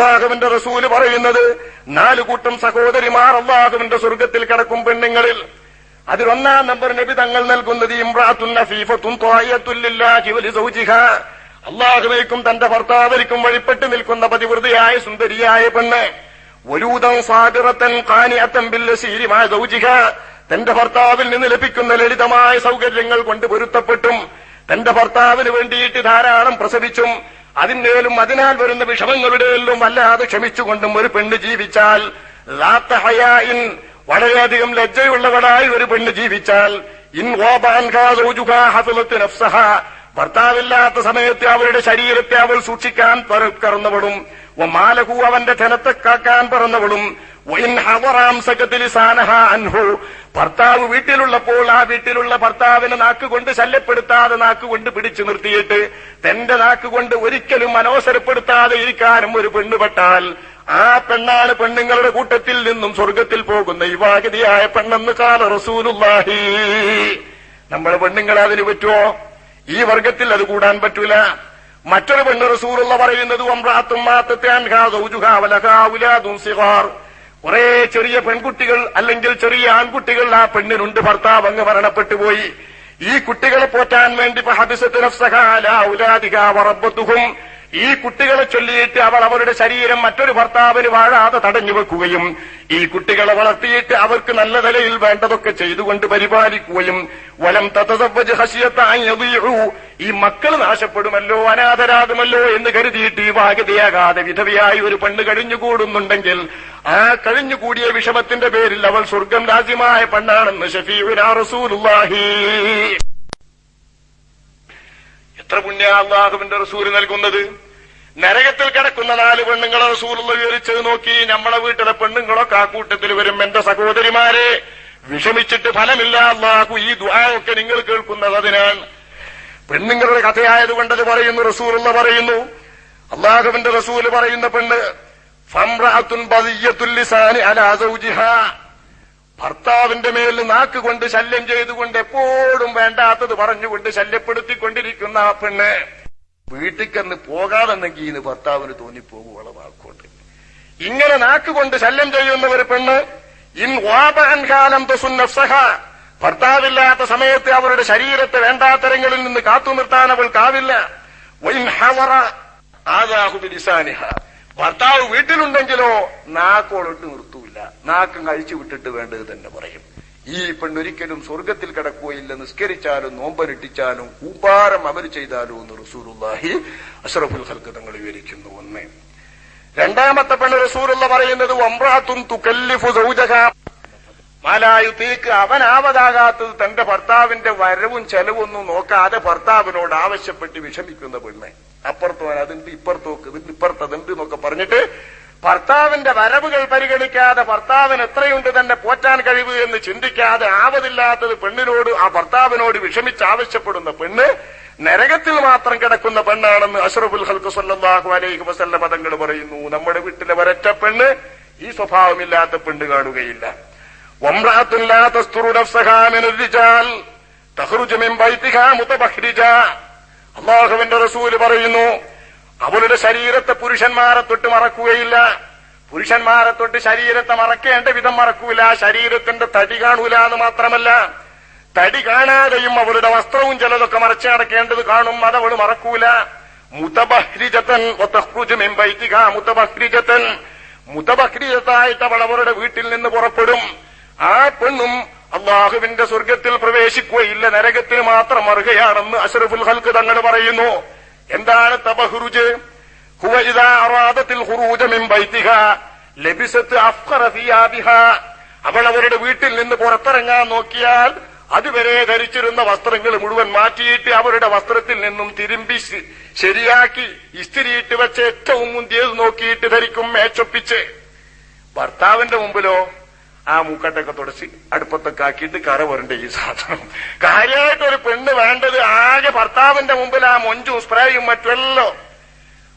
അള്ളാഹുവിന്റെ റസൂൽ പറയുന്നത് നാലു കൂട്ടം സഹോദരിമാർ അള്ളാഹുവിന്റെ സ്വർഗത്തിൽ കിടക്കും പെണ്ണുങ്ങളിൽ. അതിലൊന്നാം നമ്പർ നബി തങ്ങൾ നൽകുന്നത് അള്ളാഹുവേക്കും തന്റെ ഭർത്താവിനും വഴിപ്പെട്ട് നിൽക്കുന്ന പതിവൃതിയായ സുന്ദരിയായ പെണ്ണ്. ഒരൂതം സാഗിറത്തൻ കാനിയത്തൻ ബില്ലസീരിമായ സൗജിഹ. തന്റെ ഭർത്താവിൽ നിന്ന് ലഭിക്കുന്ന ലളിതമായ സൗകര്യങ്ങൾ കൊണ്ട് പൊരുത്തപ്പെട്ടും. തന്റെ ഭർത്താവിന് വേണ്ടിയിട്ട് ധാരാളം പ്രസവിച്ചും. അതിന്മേലും അതിനാൽ വരുന്ന വിഷമങ്ങളുടെയെല്ലാം വല്ലാതെ ക്ഷമിച്ചുകൊണ്ടും ഒരു പെണ്ണ് ജീവിച്ചാൽ ഹയായിൻ വളരെയധികം ലജ്ജയുള്ളവളായി ഒരു പെണ്ണ് ജീവിച്ചാൽ ഇൻ നഫ്സഹ. ഭർത്താവില്ലാത്ത സമയത്ത് അവരുടെ ശരീരത്തെ അവൾ സൂക്ഷിക്കാൻ പറന്നവളും മാലഹു അവന്റെ ധനത്തെ കാക്കാൻ സകത്തിലിസാനഹ അൻഹു. ഭർത്താവ് വീട്ടിലുള്ളപ്പോൾ ആ വീട്ടിലുള്ള ഭർത്താവിനെ നാക്കുകൊണ്ട് ശല്യപ്പെടുത്താതെ നാക്കുകൊണ്ട് പിടിച്ചു നിർത്തിയിട്ട് തന്റെ നാക്കുകൊണ്ട് ഒരിക്കലും അനവസരപ്പെടുത്താതെ ഇരിക്കാനും ഒരു പെണ്ണുപെട്ടാൽ ആ പെണ്ണാണ് പെണ്ണുങ്ങളുടെ കൂട്ടത്തിൽ നിന്നും സ്വർഗത്തിൽ പോകുന്ന വിവാഹിതയായ പെണ്ണെന്ന് കാല റസൂലുല്ലാഹി നമ്മളെ പെണ്ണുങ്ങൾ അതിന് പറ്റുമോ ഈ വർഗത്തിൽ അത് കൂടാൻ പറ്റൂല. മറ്റൊരു പെണ്ണ് റസൂലുള്ള പറയുന്നത് കുറെ ചെറിയ പെൺകുട്ടികൾ അല്ലെങ്കിൽ ചെറിയ ആൺകുട്ടികൾ ആ പെണ്ണിനുണ്ട്. ഭർത്താവ് അങ്ങ് മരണപ്പെട്ടു പോയി. ഈ കുട്ടികളെ പോറ്റാൻ വേണ്ടി ും ഈ കുട്ടികളെ ചൊല്ലിയിട്ട് അവൾ അവരുടെ ശരീരം മറ്റൊരു ഭർത്താവിന് വാഴാതെ തടഞ്ഞു വെക്കുകയും ഈ കുട്ടികളെ വളർത്തിയിട്ട് അവർക്ക് നല്ല നിലയിൽ വേണ്ടതൊക്കെ ചെയ്തുകൊണ്ട് പരിപാലിക്കുകയും വലം തതസവജ് ഹസിയത്തായു ഈ മക്കൾ നാശപ്പെടുമല്ലോ അനാഥരാകുമല്ലോ എന്ന് കരുതിയിട്ട് ഈ വാഗതയാകാതെ വിധവയായി ഒരു പെണ്ണ് കഴിഞ്ഞുകൂടുന്നുണ്ടെങ്കിൽ ആ കഴിഞ്ഞുകൂടിയ വിഷമത്തിന്റെ പേരിൽ അവൾ സ്വർഗം രാജ്യമായ പെണ്ണാണെന്ന് ഷഫീഉനാ റസൂലുള്ളാഹി. എത്ര പുണ്യ അള്ളാഹുവിന്റെ റസൂര് നൽകുന്നത്? നരകത്തിൽ കിടക്കുന്ന നാല് പെണ്ണുങ്ങളെ റസൂലുള്ള വിവരിച്ചത് നോക്കി നമ്മളെ വീട്ടിലെ പെണ്ണുങ്ങളൊക്കെ ആ കൂട്ടത്തിൽ വരും. എന്റെ സഹോദരിമാരെ വിഷമിച്ചിട്ട് ഫലമില്ല അള്ളാഹു ഈ ദുആയൊക്കെ നിങ്ങൾ കേൾക്കുന്നത് അതിനാൽ പെണ്ണുങ്ങളുടെ കഥയായതുകൊണ്ടത് പറയുന്നു റസൂലുള്ള പറയുന്നു. അള്ളാഹുവിന്റെ റസൂൽ പറയുന്ന പെണ്ണ് ഫംറാത്തുൻ ബദിയ്യത്തുൽ ലിസാനി അലാ ഭർത്താവിന്റെ മേൽ നാക്കുകൊണ്ട് ശല്യം ചെയ്തുകൊണ്ട് എപ്പോഴും വേണ്ടാത്തത് പറഞ്ഞുകൊണ്ട് ശല്യപ്പെടുത്തിക്കൊണ്ടിരിക്കുന്ന ആ പെണ്ണ് വീട്ടിക്കന്ന് പോകാതെന്നെങ്കിൽ ഇന്ന് ഭർത്താവിന് തോന്നിപ്പോകുവോളെ വാക്കുകൊണ്ട് ഇങ്ങനെ നാക്ക് കൊണ്ട് ശല്യം ചെയ്യുന്ന ഒരു പെണ്ണ് ഇൻ വാപൻകാലം തൊസുന്നഫ്സഹ ഭർത്താവില്ലാത്ത സമയത്ത് അവരുടെ ശരീരത്തെ വേണ്ടാത്തരങ്ങളിൽ നിന്ന് കാത്തു നിർത്താൻ അവൾക്കാവില്ല വൈൻ ഹവറ ആദാഹുബിലിസാനിഹ ഭർത്താവ് വീട്ടിലുണ്ടെങ്കിലോ നാക്കോളിട്ട് നിർത്തൂല. നാക്കും കഴിച്ചു വിട്ടിട്ട് വേണ്ടത് തന്നെ പറയും. ഈ പെണ്ണൊരിക്കലും സ്വർഗത്തിൽ കിടക്കുകയില്ല. നിസ്കരിച്ചാലും നോമ്പനിട്ടിച്ചാലും കൂപ്പാരം അവർ ചെയ്താലും എന്ന് റസൂറുല്ലാഹി അഷറഫുൽ ഹൽക്ക് തങ്ങൾ വിവരിക്കുന്നു. ഒന്ന്. രണ്ടാമത്തെ പെണ്ണ് റസൂറുള്ള പറയുന്നത് ഒമ്രാത്തും തുക്കല്ലിഫു സൗജഹ. മാലായുത്തേക്ക് അവനാവതാകാത്തത് തന്റെ ഭർത്താവിന്റെ വരവും ചെലവൊന്നും നോക്കാതെ ഭർത്താവിനോട് ആവശ്യപ്പെട്ട് വിഷമിക്കുന്ന പെണ്ണ്. അപ്പുറത്തോ അതുണ്ട് ഇപ്പുറത്തോക്ക് ഇതിന്റെ ഇപ്പുറത്ത് അതുണ്ട് എന്നൊക്കെ പറഞ്ഞിട്ട് ഭർത്താവിന്റെ വരവുകൾ പരിഗണിക്കാതെ ഭർത്താവിന് എത്രയുണ്ട് തന്നെ പോറ്റാൻ കഴിവ് എന്ന് ചിന്തിക്കാതെ ആവതില്ലാത്തത് പെണ്ണിനോട് ആ ഭർത്താവിനോട് വിഷമിച്ച് ആവശ്യപ്പെടുന്ന പെണ്ണ് നരകത്തിൽ മാത്രം കിടക്കുന്ന പെണ്ണാണെന്ന് അഷറഫുൽ ഹൽക്ക് സല്ലാഹു അലൈഹി വസല്ല പദങ്ങൾ പറയുന്നു. നമ്മുടെ വീട്ടിലെ വരറ്റ പെണ്ണ് ഈ സ്വഭാവമില്ലാത്ത പെണ്ണ് കാണുകയില്ല. വമ്രാത്തുല്ലാത്ത അള്ളാഹുവിന്റെ റസൂൽ പറയുന്നു അവളുടെ ശരീരത്തെ പുരുഷന്മാരെ തൊട്ട് മറക്കുകയില്ല. പുരുഷന്മാരെ തൊട്ട് ശരീരത്തെ മറക്കേണ്ട വിധം മറക്കൂല. ശരീരത്തിന്റെ തടി കാണൂല എന്ന് മാത്രമല്ല തടി കാണാതെയും അവളുടെ വസ്ത്രവും ചിലതൊക്കെ മറച്ചു നടക്കേണ്ടത് കാണും അതവൾ മറക്കൂല. മുതബഹ്രിജത്തൻ മുതബഹ്രിജത്തൻ. മുതബഹ്രിജത്തായിട്ട് അവൾ അവരുടെ വീട്ടിൽ നിന്ന് പുറപ്പെടും. ആ പെണ്ണും അള്ളാഹുവിന്റെ സ്വർഗത്തിൽ പ്രവേശിക്കുകയില്ല. നരകത്തിന് മാത്രം അർഹയാണെന്ന് അഷറഫുൽ ഹൽക്ക് തങ്ങൾ പറയുന്നു. എന്താണ് തബഹുറുജ്? അവൾ അവരുടെ വീട്ടിൽ നിന്ന് പുറത്തിറങ്ങാൻ നോക്കിയാൽ അതുവരെ ധരിച്ചിരുന്ന വസ്ത്രങ്ങൾ മുഴുവൻ മാറ്റിയിട്ട് അവരുടെ വസ്ത്രത്തിൽ നിന്നും തിരുമ്പി ശരിയാക്കി ഇസ്തിരിയിട്ട് വെച്ച് ഏറ്റവും മുന്തിയത് നോക്കിയിട്ട് ധരിക്കും മേച്ചൊപ്പിച്ച്. ഭർത്താവിന്റെ മുമ്പിലോ ആ മൂക്കട്ടൊക്കെ തുടച്ച് അടുപ്പത്തൊക്കെ ആക്കിയിട്ട് കറ വരണ്ട ഈ സാധനം. കാര്യമായിട്ട് ഒരു പെണ്ണ് വേണ്ടത് ആകെ ഭർത്താവിന്റെ മുമ്പിൽ ആ മൊഞ്ചും സ്പ്രേയും മറ്റുമല്ലോ.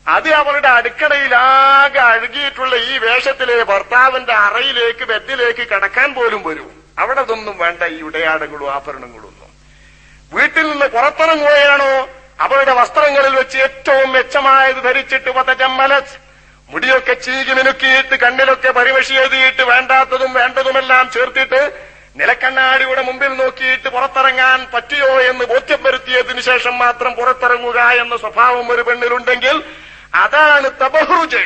അത് അവളുടെ അടുക്കളയിൽ ആകെ അഴുകിയിട്ടുള്ള ഈ വേഷത്തിലെ ഭർത്താവിന്റെ അറയിലേക്ക് ബെഡിലേക്ക് കിടക്കാൻ പോലും വരും. അവിടെ ഇതൊന്നും വേണ്ട ഈ ഉടയാടകളും ആഭരണങ്ങളും ഒന്നും. വീട്ടിൽ നിന്ന് പുറത്തിറങ്ങുകയാണോ? അവരുടെ വസ്ത്രങ്ങളിൽ വെച്ച് ഏറ്റവും മെച്ചമായത് ധരിച്ചിട്ട് പതജമ്മലത് മുടിയൊക്കെ ചീകി മിനുക്കിയിട്ട് കണ്ണിലൊക്കെ പരിമഷി എഴുതിയിട്ട് വേണ്ടാത്തതും വേണ്ടതുമെല്ലാം ചേർത്തിട്ട് നിലക്കണ്ണാടിയുടെ മുമ്പിൽ നോക്കിയിട്ട് പുറത്തിറങ്ങാൻ പറ്റിയോ എന്ന് ബോധ്യം വരുത്തിയതിനു ശേഷം മാത്രം പുറത്തിറങ്ങുക എന്ന സ്വഭാവം ഒരു പെണ്ണിലുണ്ടെങ്കിൽ അതാണ് തബഹുജ്.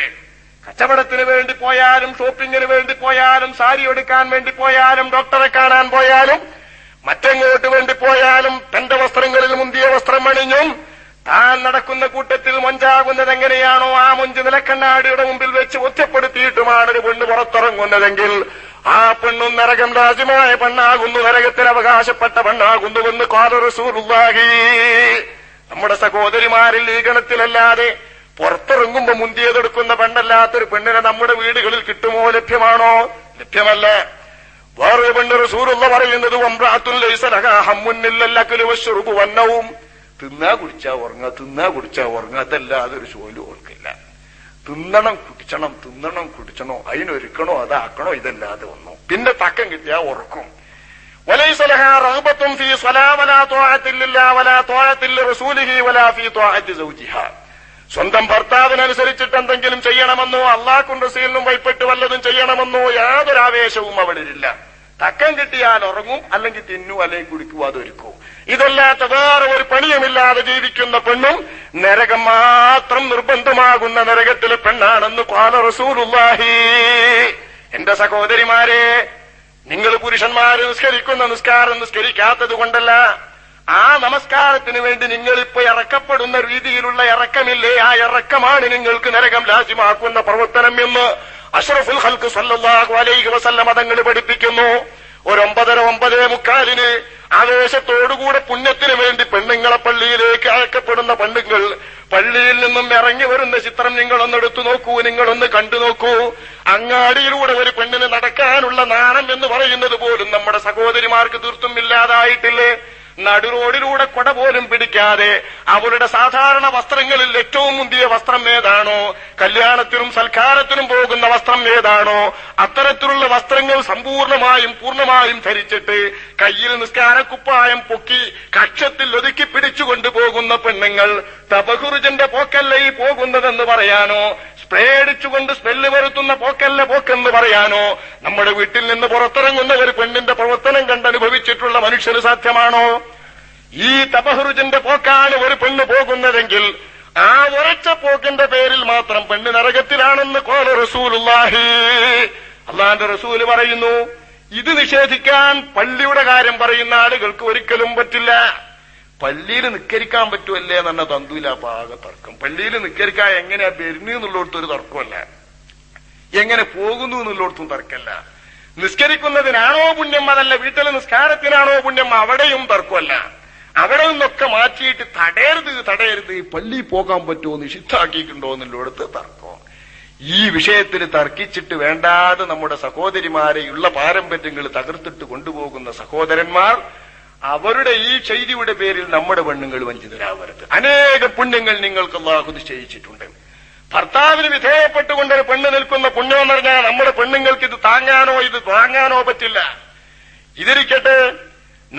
കച്ചവടത്തിന് വേണ്ടി പോയാലും ഷോപ്പിങ്ങിന് വേണ്ടി പോയാലും സാരി എടുക്കാൻ വേണ്ടി പോയാലും ഡോക്ടറെ കാണാൻ പോയാലും മറ്റെങ്ങോട്ട് വേണ്ടി പോയാലും തന്റെ വസ്ത്രങ്ങളിൽ മുന്തിയ വസ്ത്രം അണിഞ്ഞും താൻ നടക്കുന്ന കൂട്ടത്തിൽ മൊഞ്ചാകുന്നത് എങ്ങനെയാണോ ആ മൊഞ്ച് നിലക്കണ്ണാടിയുടെ മുമ്പിൽ വെച്ച് ഒറ്റപ്പെടുത്തിയിട്ടുമാണ് ഒരു പെണ്ണ് പുറത്തിറങ്ങുന്നതെങ്കിൽ ആ പെണ്ണും നരകം രാജ്യമായ പെണ്ണാകുന്നു നരകത്തിന് അവകാശപ്പെട്ട പെണ്ണാകുന്നുവെന്ന് കോലറസൂറുള്ളാഹി നമ്മുടെ സഹോദരിമാരിൽ ഈ ഗണത്തിലല്ലാതെ പുറത്തിറങ്ങുമ്പോ മുന്തിയതെടുക്കുന്ന പെണ്ണല്ലാത്തൊരു പെണ്ണിനെ നമ്മുടെ വീടുകളിൽ കിട്ടുമോ? ലഭ്യമാണോ? ലഭ്യമല്ല. വേറൊരു പെണ്ണ് റസൂറുള്ള പറയുന്നത് ഒമ്പ്രാത്തുൽ ഹമ്മുന്നില്ലല്ല കുലുവശ്വറുപ്പ് വന്നവും തിന്നാ കുടിച്ചാ ഉറങ്ങാ തിന്നാ കുടിച്ചാ ഉറങ്ങാ അതല്ലാതെ ഒരു ജോലി ഓർക്കില്ല. തിന്നണം കുടിച്ചണം തിന്നണം കുടിച്ചണോ അതിനൊരുക്കണോ അതാക്കണോ ഇതല്ലാതെ ഒന്നും. പിന്നെ തക്കം കിട്ടിയാ ഉറക്കും. സ്വന്തം ഭർത്താവിനനുസരിച്ചിട്ട് എന്തെങ്കിലും ചെയ്യണമെന്നോ അള്ളാഹ് റസീലിനും വൈപ്പെട്ട് വല്ലതും ചെയ്യണമെന്നോ യാതൊരു ആവേശവും അവളിലില്ല. തക്കം കിട്ടിയാൽ ഉറങ്ങും അല്ലെങ്കിൽ തിന്നു അല്ലെങ്കിൽ കുടിക്കുക അതൊരുക്കൂ ഇതല്ലാത്ത വേറെ ഒരു പണിയുമില്ലാതെ ജീവിക്കുന്ന പെണ്ണും നരകം മാത്രം നിർബന്ധമാകുന്ന നരകത്തിലെ പെണ്ണാണെന്ന് പാല റസൂലുള്ളാഹി. എന്റെ സഹോദരിമാരെ നിങ്ങൾ പുരുഷന്മാര് നിസ്കരിക്കുന്ന നിസ്കാരം നിസ്കരിക്കാത്തത് കൊണ്ടല്ല. ആ നമസ്കാരത്തിന് വേണ്ടി നിങ്ങൾ ഇപ്പൊ ഇറക്കപ്പെടുന്ന രീതിയിലുള്ള ഇറക്കമില്ലേ? ആ ഇറക്കമാണ് നിങ്ങൾക്ക് നരകം ലാസ്യമാക്കുന്ന പ്രവർത്തനം എന്ന് അഷ്റഫുൽ ഹൽക്ക് സല്ലല്ലാഹു അലൈഹി വസല്ലം അതങ്ങൾ പഠിപ്പിക്കുന്നു. ഒരു ഒമ്പതേ മുക്കാലിന് ആവേശത്തോടുകൂടെ പുണ്യത്തിന് വേണ്ടി പെണ്ണുങ്ങളെ പള്ളിയിലേക്ക് അയക്കപ്പെടുന്ന പെണ്ണുങ്ങൾ പള്ളിയിൽ നിന്നും ഇറങ്ങി വരുന്ന ചിത്രം നിങ്ങളൊന്ന് എടുത്തു നോക്കൂ നിങ്ങളൊന്ന് കണ്ടു നോക്കൂ. അങ്ങാടിയിലൂടെ ഒരു പെണ്ണിന് നടക്കാനുള്ള നാണം എന്ന് പറയുന്നത് പോലും നമ്മുടെ സഹോദരിമാർക്ക് തീർത്തും ഇല്ലാതായിട്ടില്ലേ? നടുറോഡിലൂടെ കൊട പോലും പിടിക്കാതെ അവരുടെ സാധാരണ വസ്ത്രങ്ങളിൽ ഏറ്റവും മുന്തിയ വസ്ത്രം ഏതാണോ കല്യാണത്തിനും സൽക്കാരത്തിനും പോകുന്ന വസ്ത്രം ഏതാണോ അത്തരത്തിലുള്ള വസ്ത്രങ്ങൾ സമ്പൂർണമായും പൂർണമായും ധരിച്ചിട്ട് കയ്യിൽ നിസ്കാരക്കുപ്പായം പൊക്കി കക്ഷത്തിൽ ഒതുക്കി പിടിച്ചുകൊണ്ട് പോകുന്ന പെണ്ണുങ്ങൾ തപകുറുജന്റെ പോക്കല്ല ഈ പോകുന്നതെന്ന് പറയാനോ സ്പ്രേ അടിച്ചുകൊണ്ട് സ്മെല്ല് വരുത്തുന്ന പോക്കല്ല പോക്കെന്ന് പറയാനോ നമ്മുടെ വീട്ടിൽ നിന്ന് പുറത്തിറങ്ങുന്ന ഒരു പെണ്ണിന്റെ പ്രവർത്തനം കണ്ടനുഭവിച്ചിട്ടുള്ള മനുഷ്യന് സാധ്യമാണോ? ഈ തപഹുറുജന്റെ പോക്കാണ് ഒരു പെണ്ണ് പോകുന്നതെങ്കിൽ ആ ഉറച്ച പോക്കിന്റെ പേരിൽ മാത്രം പെണ്ണ് നരകത്തിലാണെന്ന് കോല റസൂലുള്ളാഹി. അള്ളാന്റെ റസൂൽ പറയുന്നു ഇത് നിഷേധിക്കാൻ പള്ളിയുടെ കാര്യം പറയുന്ന ആളുകൾക്ക് ഒരിക്കലും പറ്റില്ല. പള്ളിയിൽ നിക്കരിക്കാൻ പറ്റുമല്ലേ എന്ന തന്തൂല പാകെ തർക്കം. പള്ളിയിൽ നിക്കരിക്കാൻ എങ്ങനെയാ വരുന്നു എന്നുള്ളിടത്ത് ഒരു തർക്കമല്ല എങ്ങനെ പോകുന്നു എന്നുള്ളിടത്തും തർക്കമല്ല. നിസ്കരിക്കുന്നതിനാണോ പുണ്യം അതല്ല വീട്ടിലെ നിസ്കാരത്തിനാണോ പുണ്യം അവിടെയും തർക്കമല്ല. അവിടെ നിന്നൊക്കെ മാറ്റിയിട്ട് തടയരുത് തടയരുത് പള്ളി പോകാൻ പറ്റുമോ നിഷിദ്ധാക്കിയിട്ടുണ്ടോ എന്നുള്ളടത്ത് തർക്കം. ഈ വിഷയത്തിൽ തർക്കിച്ചിട്ട് വേണ്ടാതെ നമ്മുടെ സഹോദരിമാരെയുള്ള പാരമ്പര്യങ്ങൾ തകർത്തിട്ട് കൊണ്ടുപോകുന്ന സഹോദരന്മാർ അവരുടെ ഈ ചെയ്തിയുടെ പേരിൽ നമ്മുടെ പെണ്ണുങ്ങൾ വഞ്ചിതരാവരുത്. അനേക പുണ്യങ്ങൾ നിങ്ങൾക്ക് അള്ളാഹു നിശ്ചയിച്ചിട്ടുണ്ട്. ഭർത്താവിന് വിധേയപ്പെട്ടുകൊണ്ട് ഒരു പെണ്ണ് നിൽക്കുന്ന പുണ്യം എന്ന് പറഞ്ഞാൽ നമ്മുടെ പെണ്ണുങ്ങൾക്ക് ഇത് താങ്ങാനോ ഇത് താങ്ങാനോ പറ്റില്ല. ഇതിരിക്കട്ടെ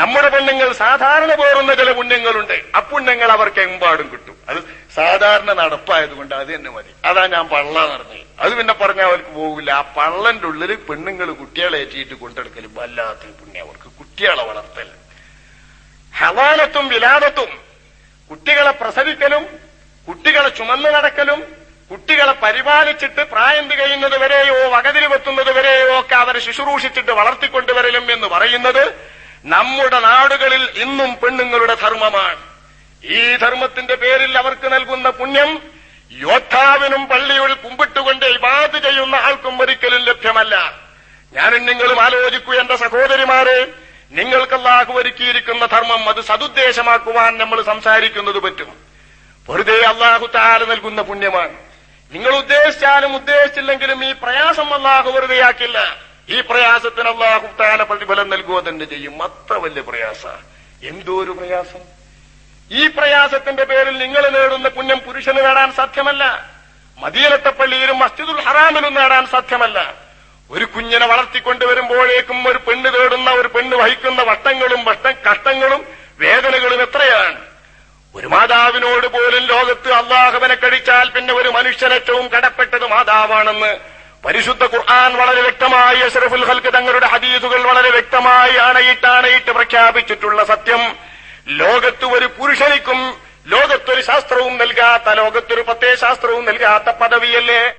നമ്മുടെ പെണ്ണുങ്ങൾ സാധാരണ പോറുന്ന ചില പുണ്യങ്ങളുണ്ട്. അപ്പുണ്യങ്ങൾ അവർക്ക് എമ്പാടും കിട്ടും. അത് സാധാരണ നടപ്പായതുകൊണ്ട് അത് തന്നെ മതി. അതാ ഞാൻ പള്ള നടന്നത് അത് പിന്നെ പറഞ്ഞാൽ അവർക്ക് പോകില്ല ആ പള്ളന്റെ ഉള്ളിൽ പെണ്ണുങ്ങൾ കുട്ടികളെ ഏറ്റിയിട്ട് കൊണ്ടെടുക്കലും വല്ലാത്ത പുണ്യം അവർക്ക്. കുട്ടികളെ വളർത്തൽ ഹവാനത്തും വിലാദത്തും. കുട്ടികളെ പ്രസവിക്കലും കുട്ടികളെ ചുമന്നു നടക്കലും കുട്ടികളെ പരിപാലിച്ചിട്ട് പ്രായം തികയുന്നത് വരെയോ വകതിരി വെത്തുന്നത് വരെയോ ഒക്കെ അവരെ ശുശ്രൂഷിച്ചിട്ട് വളർത്തിക്കൊണ്ടുവരലും എന്ന് പറയുന്നത് നമ്മുടെ നാടുകളിൽ ഇന്നും പെണ്ണുങ്ങളുടെ ധർമ്മമാണ്. ഈ ധർമ്മത്തിന്റെ പേരിൽ അവർക്ക് നൽകുന്ന പുണ്യം യോദ്ധാവിനും പള്ളിയിൽ കുമ്പിട്ടുകൊണ്ട് ഇബാദ് ചെയ്യുന്ന ആൾക്കും ഒരിക്കലും ലഭ്യമല്ല. ഞാനും നിങ്ങളും ആലോചിക്കൂ എന്റെ സഹോദരിമാരെ നിങ്ങൾക്കല്ലാഹു ഒരുക്കിയിരിക്കുന്ന ധർമ്മം അത് സതുദ്ദേശമാക്കുവാൻ നമ്മൾ സംസാരിക്കുന്നത് പറ്റും. വെറുതെ അള്ളാഹു താര നൽകുന്ന പുണ്യമാണ്. നിങ്ങൾ ഉദ്ദേശിച്ചാലും ഉദ്ദേശിച്ചില്ലെങ്കിലും ഈ പ്രയാസം അള്ളാഹു വെറുതെയാക്കില്ല. ഈ പ്രയാസത്തിന് അള്ളാഹു താല പ്രതിഫലം നൽകുക തന്നെ ചെയ്യും. അത്ര വലിയ പ്രയാസ. എന്തോ ഒരു പ്രയാസം? ഈ പ്രയാസത്തിന്റെ പേരിൽ നിങ്ങൾ നേടുന്ന പുണ്യം പുരുഷന് നേടാൻ സാധ്യമല്ല. മദീനത്തെ പള്ളിയിലും മസ്ജിദുൽ ഹറാമിലും നേടാൻ സാധ്യമല്ല. ഒരു കുഞ്ഞിനെ വളർത്തിക്കൊണ്ടുവരുമ്പോഴേക്കും ഒരു പെണ്ണ് തേടുന്ന ഒരു പെണ്ണ് വഹിക്കുന്ന വട്ടങ്ങളും വട്ട കഷ്ടങ്ങളും വേദനകളും എത്രയാണ്? ഒരു മാതാവിനോട് പോലും ലോകത്ത് അള്ളാഹുവിനെ കഴിച്ചാൽ പിന്നെ ഒരു മനുഷ്യനേറ്റവും കടപ്പെട്ടത് മാതാവാണെന്ന് പരിശുദ്ധ ഖുർആൻ വളരെ വ്യക്തമായി അഷറഫുൽ ഹൽക്ക് തങ്ങളുടെ ഹദീസുകൾ വളരെ വ്യക്തമായി അണയിട്ടാണയിട്ട് പ്രഖ്യാപിച്ചിട്ടുള്ള സത്യം. ലോകത്ത് ഒരു പുരുഷനിക്കും ലോകത്തൊരു ശാസ്ത്രവും നൽകാത്ത ലോകത്തൊരു പ്രത്യയ ശാസ്ത്രവും നൽകാത്ത പദവിയല്ലേ?